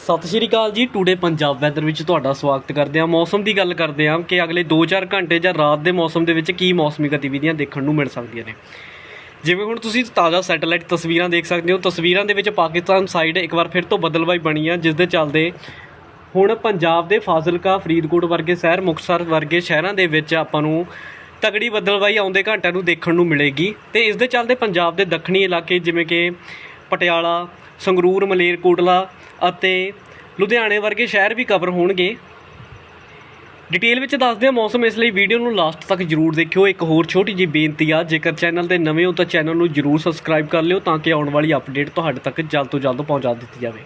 ਸਤਿ ਸ਼੍ਰੀ ਅਕਾਲ ਜੀ, today Punjab weather ਵਿੱਚ ਤੁਹਾਡਾ ਸਵਾਗਤ ਕਰਦੇ ਹਾਂ। ਮੌਸਮ ਦੀ ਗੱਲ ਕਰਦੇ ਹਾਂ ਕਿ ਅਗਲੇ 2-4 ਘੰਟੇ ਜਾਂ ਰਾਤ ਦੇ ਮੌਸਮ ਦੇ ਵਿੱਚ ਕੀ ਮੌਸਮੀ ਗਤੀਵਿਧੀਆਂ ਦੇਖਣ ਨੂੰ ਮਿਲ ਸਕਦੀਆਂ ਨੇ। ਜਿਵੇਂ ਹੁਣ ਤੁਸੀਂ ਤਾਜ਼ਾ ਸੈਟੇਲਾਈਟ ਤਸਵੀਰਾਂ ਦੇਖ ਸਕਦੇ ਹੋ। ਤਸਵੀਰਾਂ ਦੇ ਵਿੱਚ ਪਾਕਿਸਤਾਨ ਸਾਈਡ ਇੱਕ ਵਾਰ ਫਿਰ ਤੋਂ ਬਦਲਵਾਈ ਬਣੀ ਆ, ਜਿਸ ਦੇ ਚੱਲਦੇ ਹੁਣ ਪੰਜਾਬ ਦੇ ਫਾਜ਼ਿਲਕਾ, ਫਰੀਦਕੋਟ ਵਰਗੇ ਸ਼ਹਿਰ, ਮੁਕਤਸਰ ਵਰਗੇ ਸ਼ਹਿਰਾਂ ਦੇ ਵਿੱਚ ਆਪਾਂ ਨੂੰ ਤਗੜੀ ਬਦਲਵਾਈ ਆਉਂਦੇ ਘੰਟਿਆਂ ਨੂੰ ਦੇਖਣ ਨੂੰ ਮਿਲੇਗੀ। ਤੇ ਇਸ ਦੇ ਚੱਲਦੇ ਪੰਜਾਬ ਦੇ ਦੱਖਣੀ ਇਲਾਕੇ ਜਿਵੇਂ ਕਿ ਪਟਿਆਲਾ ਸੰਗਰੂਰ ਮਲੇਰਕੋਟਲਾ ਅਤੇ ਲੁਧਿਆਣੇ ਵਰਗੇ ਸ਼ਹਿਰ ਵੀ ਕਵਰ ਹੋਣਗੇ। ਡਿਟੇਲ ਵਿੱਚ ਦੱਸਦੇ ਹਾਂ, ਮੌਸਮ ਇਸ ਲਈ ਵੀਡੀਓ ਨੂੰ ਲਾਸਟ ਤੱਕ ਜਰੂਰ ਦੇਖਿਓ। ਇੱਕ ਹੋਰ ਛੋਟੀ ਜਿਹੀ ਬੇਨਤੀ ਆ, ਜੇਕਰ ਚੈਨਲ ਤੇ ਨਵੇਂ ਹੋ ਤਾਂ ਚੈਨਲ ਨੂੰ ਜਰੂਰ ਸਬਸਕ੍ਰਾਈਬ ਕਰ ਲਿਓ ਤਾਂ ਕਿ ਆਉਣ ਵਾਲੀ ਅਪਡੇਟ ਤੁਹਾਡੇ ਤੱਕ ਜਲਦ ਤੋਂ ਜਲਦ ਪਹੁੰਚਾ ਦਿੱਤੀ ਜਾਵੇ।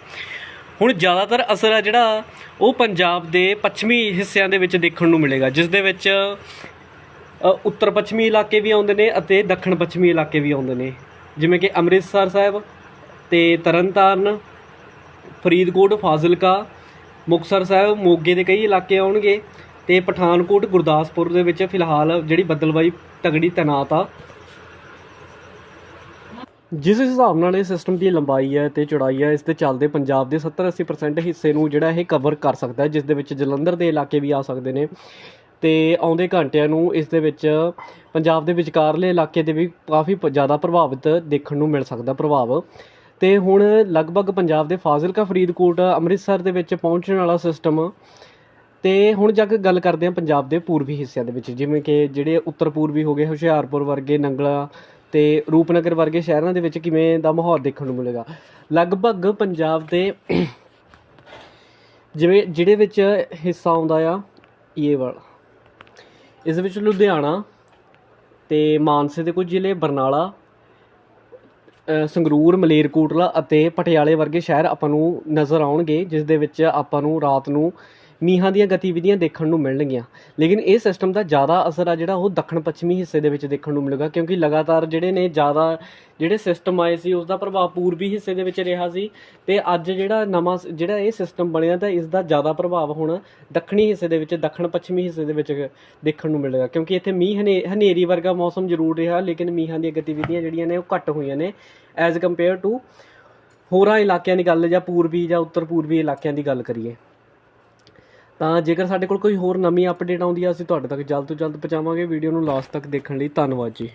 ਹੁਣ ਜ਼ਿਆਦਾਤਰ ਅਸਰ ਆ ਜਿਹੜਾ, ਉਹ ਪੰਜਾਬ ਦੇ ਪੱਛਮੀ ਹਿੱਸਿਆਂ ਦੇ ਵਿੱਚ ਦੇਖਣ ਨੂੰ ਮਿਲੇਗਾ, ਜਿਸ ਦੇ ਵਿੱਚ ਉੱਤਰ ਪੱਛਮੀ ਇਲਾਕੇ ਵੀ ਆਉਂਦੇ ਨੇ ਅਤੇ ਦੱਖਣ ਪੱਛਮੀ ਇਲਾਕੇ ਵੀ ਆਉਂਦੇ ਨੇ। ਜਿਵੇਂ ਕਿ ਅੰਮ੍ਰਿਤਸਰ ਸਾਹਿਬ ਤੇ ਤਰਨਤਾਰਨ, ਫਰੀਦਕੋਟ, ਫਾਜ਼ਿਲਕਾ, ਮੁਕਤਸਰ ਸਾਹਿਬ, ਮੋਗੇ ਦੇ ਕਈ ਇਲਾਕੇ ਆਉਣਗੇ ਤੇ ਪਠਾਨਕੋਟ, ਗੁਰਦਾਸਪੁਰ ਦੇ ਵਿੱਚ ਫਿਲਹਾਲ ਜਿਹੜੀ ਬੱਦਲਬਾਈ ਤਗੜੀ ਤੈਨਾਤ ਆ। ਜਿਸ ਹਿਸਾਬ ਨਾਲ ਇਹ ਸਿਸਟਮ ਦੀ ਲੰਬਾਈ ਹੈ ਤੇ ਚੌੜਾਈ ਹੈ, ਇਸ ਦੇ ਚੱਲਦੇ ਪੰਜਾਬ ਦੇ 70-80% ਹਿੱਸੇ ਨੂੰ ਜਿਹੜਾ ਇਹ ਕਵਰ ਕਰ ਸਕਦਾ ਹੈ, ਜਿਸ ਦੇ ਵਿੱਚ ਜਲੰਧਰ ਦੇ ਇਲਾਕੇ ਵੀ ਆ ਸਕਦੇ ਨੇ। ਤੇ ਆਉਂਦੇ ਘੰਟਿਆਂ ਨੂੰ ਇਸ ਦੇ ਵਿੱਚ ਪੰਜਾਬ ਦੇ ਵਿਚਕਾਰਲੇ ਇਲਾਕੇ ਦੇ ਵੀ ਕਾਫੀ ਪ- ਜ਼ਿਆਦਾ ਪ੍ਰਭਾਵਿਤ ਦੇਖਣ ਨੂੰ ਮਿਲ ਸਕਦਾ, ਪ੍ਰਭਾਵ। ਤੇ ਹੁਣ ਲਗਭਗ ਪੰਜਾਬ ਦੇ ਫਾਜ਼ਿਲਕਾ, ਫਰੀਦਕੋਟ, ਅੰਮ੍ਰਿਤਸਰ ਦੇ ਵਿੱਚ ਪਹੁੰਚਣ ਵਾਲਾ ਸਿਸਟਮ ਤੇ ਹੁਣ ਜਾ ਕੇ ਗੱਲ ਕਰਦੇ ਹਾਂ ਪੰਜਾਬ ਦੇ ਪੂਰਬੀ ਹਿੱਸਿਆਂ ਦੇ ਵਿੱਚ, ਜਿਵੇਂ ਕਿ ਜਿਹੜੇ ਉੱਤਰ ਪੂਰਬੀ ਹੋ ਗਏ, ਹੁਸ਼ਿਆਰਪੁਰ ਵਰਗੇ, ਨੰਗਲਾ ਤੇ ਰੂਪਨਗਰ ਵਰਗੇ ਸ਼ਹਿਰਾਂ ਦੇ ਵਿੱਚ ਕਿਵੇਂ ਦਾ ਮਾਹੌਲ ਦੇਖਣ ਨੂੰ ਮਿਲੇਗਾ। ਲਗਭਗ ਪੰਜਾਬ ਦੇ ਜਿਵੇਂ, ਜਿਹੜੇ ਵਿੱਚ ਹਿੱਸਾ ਆਉਂਦਾ ਆ, ਇਹ ਵਾਲਾ। ਇਸ ਵਿੱਚ ਲੁਧਿਆਣਾ ਤੇ ਮਾਨਸੇ ਦੇ ਕੁਝ ਜ਼ਿਲ੍ਹੇ, ਬਰਨਾਲਾ ਸੰਗਰੂਰ, ਮਲੇਰਕੋਟਲਾ ਅਤੇ ਪਟਿਆਲੇ ਵਰਗੇ ਸ਼ਹਿਰ ਆਪਾਂ ਨੂੰ ਨਜ਼ਰ ਆਉਣਗੇ, ਜਿਸ ਦੇ ਵਿੱਚ ਆਪਾਂ ਨੂੰ ਰਾਤ ਨੂੰ ਮੀਂਹਾਂ ਦੀਆਂ ਗਤੀਵਿਧੀਆਂ ਦੇਖਣ ਨੂੰ ਮਿਲਣਗੀਆਂ। ਲੇਕਿਨ ਇਹ ਸਿਸਟਮ ਦਾ ਜ਼ਿਆਦਾ ਅਸਰ ਆ ਜਿਹੜਾ ਉਹ ਦੱਖਣ ਪੱਛਮੀ ਹਿੱਸੇ ਦੇ ਵਿੱਚ ਦੇਖਣ ਨੂੰ ਮਿਲੇਗਾ, ਕਿਉਂਕਿ ਲਗਾਤਾਰ ਜਿਹੜੇ ਨੇ ਜ਼ਿਆਦਾ ਜਿਹੜੇ ਸਿਸਟਮ ਆਏ ਸੀ ਉਸ ਦਾ ਪ੍ਰਭਾਵ ਪੂਰਬੀ ਹਿੱਸੇ ਦੇ ਵਿੱਚ ਰਿਹਾ ਸੀ ਤੇ ਅੱਜ ਜਿਹੜਾ ਨਵਾਂ ਸ- ਜਿਹੜਾ ਇਹ ਸਿਸਟਮ ਬਣਿਆ ਤਾਂ ਇਸ ਦਾ ਜ਼ਿਆਦਾ ਪ੍ਰਭਾਵ ਹੁਣ ਦੱਖਣੀ ਹਿੱਸੇ ਦੇ ਵਿੱਚ ਦੱਖਣ ਪੱਛਮੀ ਹਿੱਸੇ ਦੇ ਵਿੱਚ ਦੇਖਣ ਨੂੰ ਮਿਲੇਗਾ, ਕਿਉਂਕਿ ਇੱਥੇ ਮੀਂਹ ਹਨੇ, ਹਨੇਰੀ ਵਰਗਾ ਮੌਸਮ ਜ਼ਰੂਰ ਰਿਹਾ, ਲੇਕਿਨ ਮੀਂਹਾਂ ਦੀਆਂ ਗਤੀਵਿਧੀਆਂ ਜਿਹੜੀਆਂ ਨੇ ਉਹ ਘੱਟ ਹੋਈਆਂ ਨੇ ਐਜ਼ ਕੰਪੇਅਰ ਟੂ ਹੋਰਾਂ ਇਲਾਕਿਆਂ ਦੀ ਗੱਲ ਜਾਂ ਪੂਰਬੀ ਜਾਂ ਉੱਤਰ ਪੂਰਬੀ ਇਲਾਕਿਆਂ ਦੀ ਗੱਲ ਕਰੀਏ। ਤਾਂ ਜੇਕਰ ਸਾਡੇ ਕੋਲ ਕੋਈ ਹੋਰ ਨਵੀਂ ਅਪਡੇਟ ਆਉਂਦੀ ਆ, ਅਸੀਂ ਤੁਹਾਡੇ ਤੱਕ ਜਲਦ ਤੋਂ ਜਲਦ ਪਹੁੰਚਾਵਾਂਗੇ। ਵੀਡੀਓ ਨੂੰ ਲਾਸਟ ਤੱਕ ਦੇਖਣ ਲਈ ਧੰਨਵਾਦ ਜੀ।